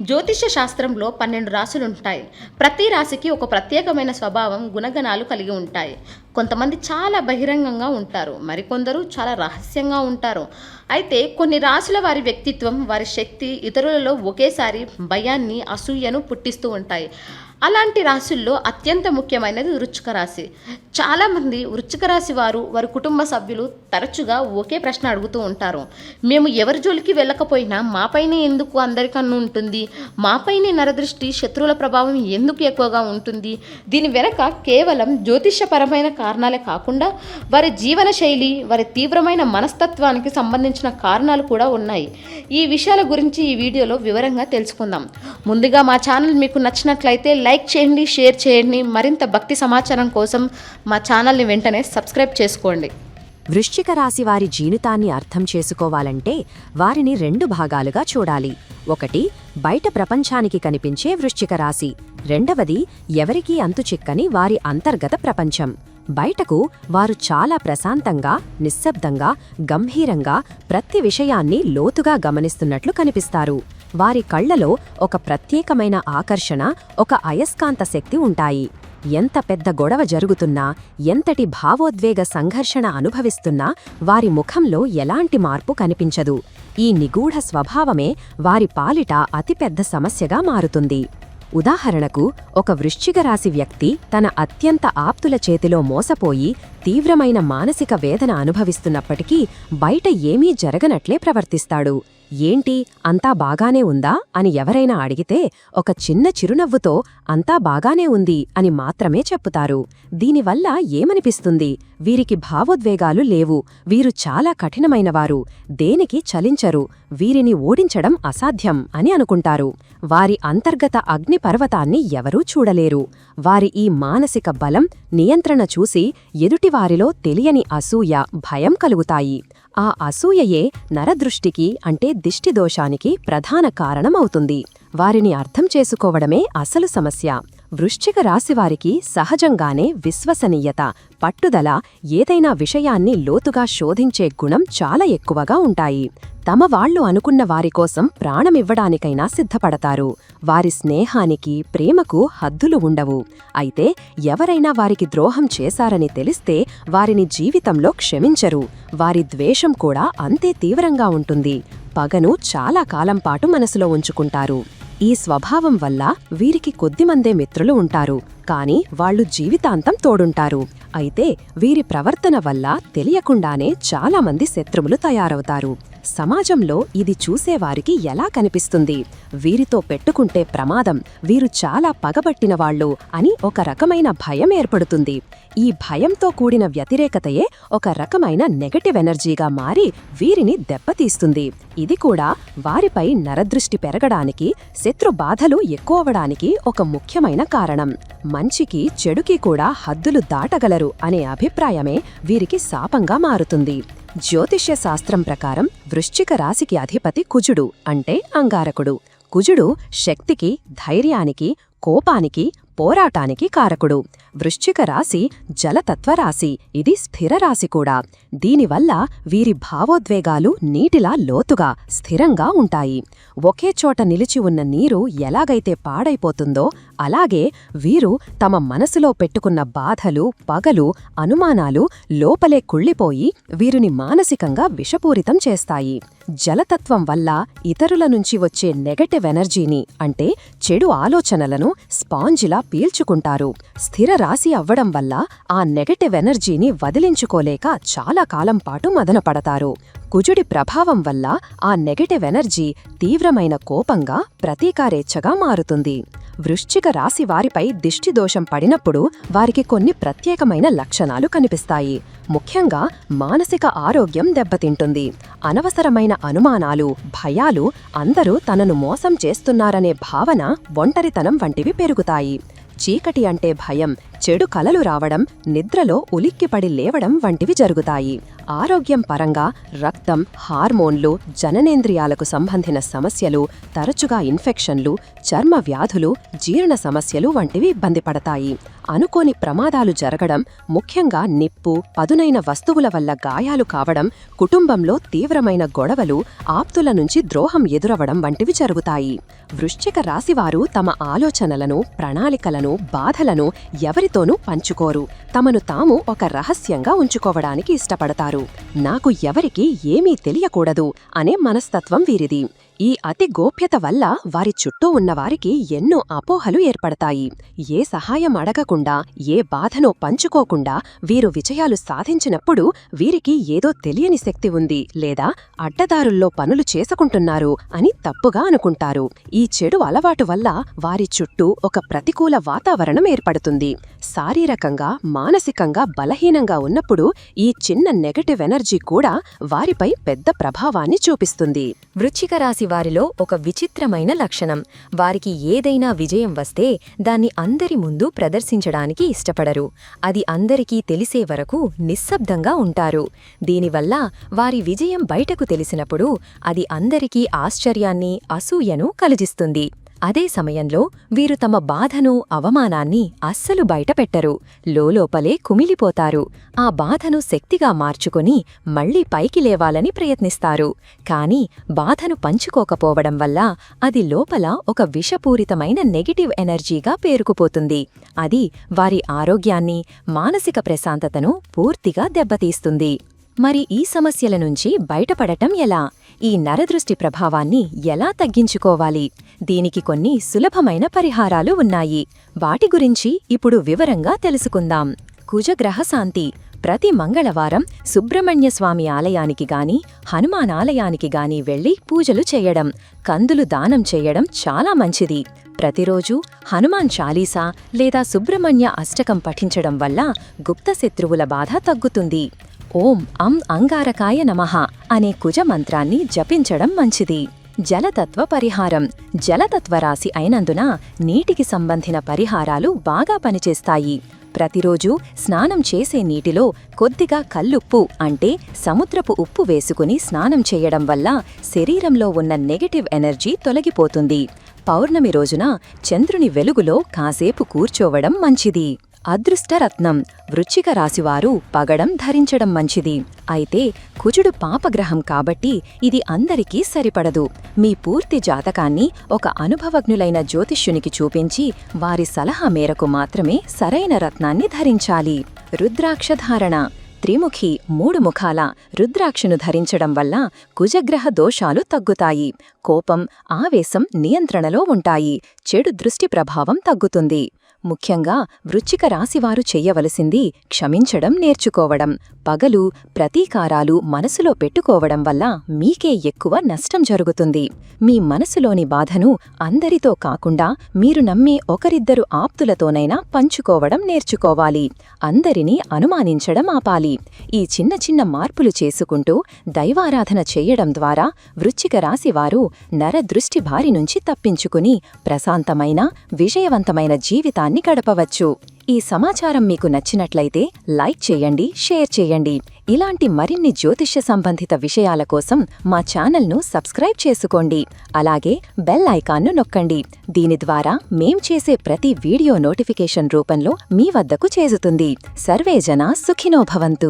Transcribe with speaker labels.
Speaker 1: జ్యోతిష్య శాస్త్రంలో పన్నెండు రాశులుంటాయి ప్రతి రాశికి ఒక ప్రత్యేకమైన స్వభావం గుణగణాలు కలిగి ఉంటాయి. కొంతమంది చాలా బహిరంగంగా ఉంటారు. మరికొందరు చాలా రహస్యంగా ఉంటారు. అయితే కొన్ని రాశుల వారి వ్యక్తిత్వం వారి శక్తి ఇతరులలో ఒకేసారి భయాన్ని అసూయను పుట్టిస్తూ ఉంటాయి. అలాంటి రాశుల్లో అత్యంత ముఖ్యమైనది వృచ్చిక రాశి. చాలామంది వృచ్చిక రాశి వారు వారి కుటుంబ సభ్యులు తరచుగా ఒకే ప్రశ్న అడుగుతూ ఉంటారు. మేము ఎవరి జోలికి వెళ్ళకపోయినా మాపైనే ఎందుకు అందరికన్నా ఉంటుంది? మాపైనే నరదృష్టి శత్రువుల ప్రభావం ఎందుకు ఎక్కువగా ఉంటుంది? దీని వెనక కేవలం జ్యోతిష్యపరమైన కారణాలే కాకుండా వారి జీవన శైలి వారి తీవ్రమైన మనస్తత్వానికి సంబంధించిన కారణాలు కూడా ఉన్నాయి. ఈ విషయాల గురించి ఈ వీడియోలో వివరంగా తెలుసుకుందాం. ముందుగా మా ఛానల్ మీకు నచ్చినట్లయితే లైక్ చేయండి షేర్ చేయండి. మరింత భక్తి సమాచారం కోసం మా ఛానల్ని వెంటనే సబ్స్క్రైబ్ చేసుకోండి.
Speaker 2: వృశ్చిక రాశి వారి జీవితాన్ని అర్థం చేసుకోవాలంటే వారిని రెండు భాగాలుగా చూడాలి. ఒకటి బయట ప్రపంచానికి కనిపించే వృశ్చిక రాశి. రెండవది ఎవరికీ అంతుచిక్కని వారి అంతర్గత ప్రపంచం. బయటకు వారు చాలా ప్రశాంతంగా నిశ్శబ్దంగా గంభీరంగా ప్రతి విషయాన్ని లోతుగా గమనిస్తున్నట్లు కనిపిస్తారు. వారి కళ్ళలో ఒక ప్రత్యేకమైన ఆకర్షణ ఒక అయస్కాంత శక్తి ఉంటాయి. ఎంత పెద్ద గొడవ జరుగుతున్నా ఎంతటి భావోద్వేగ సంఘర్షణ అనుభవిస్తున్నా వారి ముఖంలో ఎలాంటి మార్పు కనిపించదు. ఈ నిగూఢ స్వభావమే వారి పాలిట అతిపెద్ద సమస్యగా మారుతుంది. ఉదాహరణకు ఒక వృశ్చిక రాశి వ్యక్తి తన అత్యంత ఆప్తుల చేతిలో మోసపోయి తీవ్రమైన మానసిక వేదన అనుభవిస్తున్నప్పటికీ బయట ఏమీ జరగనట్లే ప్రవర్తిస్తాడు. ఏంటి అంతా బాగానే ఉందా అని ఎవరైనా అడిగితే ఒక చిన్న చిరునవ్వుతో అంతా బాగానే ఉంది అని మాత్రమే చెప్పుతారు. దీనివల్ల ఏమనిపిస్తుంది? వీరికి భావోద్వేగాలు లేవు. వీరు చాలా కఠినమైనవారు. దేనికి చలించరు? వీరిని ఓడించడం అసాధ్యం అని అనుకుంటారు. వారి అంతర్గత అగ్నిపర్వతాన్ని ఎవరూ చూడలేరు. వారి ఈ మానసిక బలం నియంత్రణ చూసి ఎదుటివారిలో తెలియని అసూయ భయం కలుగుతాయి. ఆ అసూయయే నరదృష్టికి అంటే దిష్టిదోషానికి ప్రధాన కారణమవుతుంది. వారిని అర్థం చేసుకోవడమే అసలు సమస్య. వృశ్చిక రాశివారికి సహజంగానే విశ్వసనీయత పట్టుదల ఏదైనా విషయాన్ని లోతుగా శోధించే గుణం చాలా ఎక్కువగా ఉంటాయి. తమ వాళ్ళు అనుకున్న వారికోసం ప్రాణమివ్వడానికైనా సిద్ధపడతారు. వారి స్నేహానికి ప్రేమకు హద్దులు ఉండవు. అయితే ఎవరైనా వారికి ద్రోహం చేశారని తెలిస్తే వారిని జీవితంలో క్షమించరు. వారి ద్వేషం కూడా అంతే తీవ్రంగా ఉంటుంది. పగను చాలా కాలం పాటు మనసులో ఉంచుకుంటారు. ఈ స్వభావం వల్ల వీరికి కొద్దిమందే మిత్రులు ఉంటారు. కాని వాళ్ళు జీవితాంతం తోడుంటారు. అయితే వీరి ప్రవర్తన వల్ల తెలియకుండానే చాలామంది శత్రువులు తయారవుతారు. సమాజంలో ఇది చూసేవారికి ఎలా కనిపిస్తుంది? వీరితో పెట్టుకుంటే ప్రమాదం వీరు చాలా పగబట్టిన వాళ్ళు అని ఒక రకమైన భయం ఏర్పడుతుంది. ఈ భయంతో కూడిన వ్యతిరేకతయే ఒక రకమైన నెగటివ్ ఎనర్జీగా మారి వీరిని దెబ్బతీస్తుంది. ఇది కూడా వారిపై నరదృష్టి పెరగడానికి శత్రు బాధలు ఎక్కువవడానికి ఒక ముఖ్యమైన కారణం. మంచికి చెడుకి కూడా హద్దులు దాటగలరు అనే అభిప్రాయమే వీరికి శాపంగా మారుతుంది. జ్యోతిష్య శాస్త్రం ప్రకారం వృశ్చిక రాశికి అధిపతి కుజుడు అంటే అంగారకుడు. కుజుడు శక్తికి ధైర్యానికి కోపానికి పోరాటానికి కారకుడు. వృశ్చిక రాశి జలతత్వరాశి ఇది స్థిర రాశి కూడా. దీనివల్ల వీరి భావోద్వేగాలు నీటిలా లోతుగా స్థిరంగా ఉంటాయి. ఒకే చోట నిలిచి ఉన్న నీరు ఎలాగైతే పాడైపోతుందో అలాగే వీరు తమ మనసులో పెట్టుకున్న బాధలు పగలు అనుమానాలు లోపలే కుళ్ళిపోయి వీరిని మానసికంగా విషపూరితం చేస్తాయి. జలతత్వం వల్ల ఇతరుల నుంచి వచ్చే నెగటివ్ ఎనర్జీని అంటే చెడు ఆలోచనలను స్పాంజిలా పీల్చుకుంటారు. స్థిర రాశి అవ్వడం వల్ల ఆ నెగటివ్ ఎనర్జీని వదిలించుకోలేక చాలా కాలం పాటు మదనపడతారు. కుజుడి ప్రభావం వల్ల ఆ నెగటివ్ ఎనర్జీ తీవ్రమైన కోపంగా ప్రతీకారేచ్ఛగా మారుతుంది. వృశ్చిక రాశి వారిపై దిష్టిదోషం పడినప్పుడు వారికి కొన్ని ప్రత్యేకమైన లక్షణాలు కనిపిస్తాయి. ముఖ్యంగా మానసిక ఆరోగ్యం దెబ్బతింటుంది. అనవసరమైన అనుమానాలు భయాలు అందరూ తనను మోసం చేస్తున్నారనే భావన ఒంటరితనం వంటివి పెరుగుతాయి. చీకటి అంటే భయం చెడు కలలు రావడం నిద్రలో ఉలిక్కిపడి లేవడం వంటివి జరుగుతాయి.
Speaker 3: ఆరోగ్యం పరంగా రక్తం హార్మోన్లు జననేంద్రియాలకు సంబంధించిన సమస్యలు తరచుగా ఇన్ఫెక్షన్లు చర్మ వ్యాధులు జీర్ణ సమస్యలు వంటివి ఇబ్బంది పడతాయి. అనుకోని ప్రమాదాలు జరగడం ముఖ్యంగా నిప్పు పదునైన వస్తువుల వల్ల గాయాలు కావడం కుటుంబంలో తీవ్రమైన గొడవలు ఆప్తుల నుంచి ద్రోహం ఎదురవడం వంటివి జరుగుతాయి. వృశ్చిక రాశివారు తమ ఆలోచనలను ప్రణాళికలను బాధలను ఎవరి ఎవరితోనూ పంచుకోరు. తమను తాము ఒక రహస్యంగా ఉంచుకోవడానికి ఇష్టపడతారు. నాకు ఎవరికి ఏమీ తెలియకూడదు అనే మనస్తత్వం వీరిది. ఈ అతి గోప్యత వల్ల వారి చుట్టూ ఉన్నవారికి ఎన్నో అపోహలు ఏర్పడతాయి. ఏ సహాయం అడగకుండా ఏ బాధనో పంచుకోకుండా వీరు విజయాలు సాధించినప్పుడు వీరికి ఏదో తెలియని శక్తి ఉంది లేదా అడ్డదారుల్లో పనులు చేసుకుంటున్నారు అని తప్పుగా అనుకుంటారు. ఈ చెడు అలవాటు వల్ల వారి చుట్టూ ఒక ప్రతికూల వాతావరణం ఏర్పడుతుంది. శారీరకంగా మానసికంగా బలహీనంగా ఉన్నప్పుడు ఈ చిన్న నెగటివ్ ఎనర్జీ కూడా వారిపై పెద్ద ప్రభావాన్ని చూపిస్తుంది.
Speaker 2: వృచ్చిక రాశి వారిలో ఒక విచిత్రమైన లక్షణం. వారికి ఏదైనా విజయం వస్తే దాన్ని అందరి ముందు ప్రదర్శించడానికి ఇష్టపడరు. అది అందరికీ తెలిసే వరకు నిశ్శబ్దంగా ఉంటారు. దీనివల్ల వారి విజయం బయటకు తెలిసినప్పుడు అది అందరికీ ఆశ్చర్యాన్ని అసూయను కలిగిస్తుంది. అదే సమయంలో వీరు తమ బాధను అవమానాన్ని అస్సలు బయటపెట్టరు. లోలోపలే కుమిలిపోతారు. ఆ బాధను శక్తిగా మార్చుకుని మళ్ళీ పైకి లేవాలని ప్రయత్నిస్తారు. కాని బాధను పంచుకోకపోవడం వల్ల అది లోపల ఒక విషపూరితమైన నెగటివ్ ఎనర్జీగా పేరుకుపోతుంది. అది వారి ఆరోగ్యాన్ని మానసిక ప్రశాంతతను పూర్తిగా దెబ్బతీస్తుంది. మరి ఈ సమస్యల నుంచి బయటపడటం ఎలా? ఈ నరదృష్టి ప్రభావాన్ని ఎలా తగ్గించుకోవాలి? దీనికి కొన్ని సులభమైన పరిహారాలు ఉన్నాయి. వాటి గురించి ఇప్పుడు వివరంగా తెలుసుకుందాం. కుజగ్రహశాంతి ప్రతి మంగళవారం సుబ్రహ్మణ్య స్వామి ఆలయానికి గాని హనుమాన్ ఆలయానికి గాని వెళ్ళి పూజలు చేయడం కందులు దానం చేయడం చాలా మంచిది. ప్రతిరోజు హనుమాన్ చాలీసా లేదా సుబ్రహ్మణ్య అష్టకం పఠించడం వల్ల గుప్త శత్రువుల బాధ తగ్గుతుంది. ఓం అం అంగారకాయ నమః అనే కుజ మంత్రాన్ని జపించడం మంచిది. జలతత్వ పరిహారం. జలతత్వ రాశి అయినందున నీటికి సంబంధిన పరిహారాలు బాగా పనిచేస్తాయి. ప్రతిరోజు స్నానం చేసే నీటిలో కొద్దిగా కల్లుప్పు అంటే సముద్రపు ఉప్పు వేసుకుని స్నానం చేయడం వల్ల శరీరంలో ఉన్న నెగటివ్ ఎనర్జీ తొలగిపోతుంది. పౌర్ణమి రోజున చంద్రుని వెలుగులో కాసేపు కూర్చోవడం మంచిది. అదృష్టరత్నం. వృచ్చిక రాశివారు పగడం ధరించడం మంచిది. అయితే కుజుడు పాపగ్రహం కాబట్టి ఇది అందరికీ సరిపడదు. మీ పూర్తి జాతకాన్ని ఒక అనుభవజ్ఞులైన జ్యోతిష్యునికి చూపించి వారి సలహా మేరకు మాత్రమే సరైన రత్నాన్ని ధరించాలి. రుద్రాక్ష ధారణ త్రిముఖి మూడు ముఖాల రుద్రాక్షను ధరించడం వల్ల కుజగ్రహ దోషాలు తగ్గుతాయి. కోపం ఆవేశం నియంత్రణలో ఉంటాయి. చెడు దృష్టి ప్రభావం తగ్గుతుంది. ముఖ్యంగా వృచ్చిక రాశివారు చెయ్యవలసింది క్షమించడం నేర్చుకోవడం. పగలు ప్రతీకారాలు మనసులో పెట్టుకోవడం వల్ల మీకే ఎక్కువ నష్టం జరుగుతుంది. మీ మనసులోని బాధను అందరితో కాకుండా మీరు నమ్మే ఒకరిద్దరు ఆప్తులతోనైనా పంచుకోవడం నేర్చుకోవాలి. అందరినీ అనుమానించడం ఆపాలి. ఈ చిన్న చిన్న మార్పులు చేసుకుంటూ దైవారాధన చెయ్యడం ద్వారా వృచ్చిక రాశివారు నరదృష్టి బారి నుంచి తప్పించుకుని ప్రశాంతమైన విజయవంతమైన జీవితాన్ని గడపవచ్చు. ఈ సమాచారం మీకు నచ్చినట్లయితే లైక్ చేయండి షేర్ చేయండి. ఇలాంటి మరిన్ని జ్యోతిష్య సంబంధిత విషయాల కోసం మా ఛానల్ను సబ్స్క్రైబ్ చేసుకోండి. అలాగే బెల్ ఐకాన్ను నొక్కండి. దీని ద్వారా మేం చేసే ప్రతి వీడియో నోటిఫికేషన్ రూపంలో మీ వద్దకు చేరుతుంది. సర్వేజన సుఖినో సుఖినోభవంతు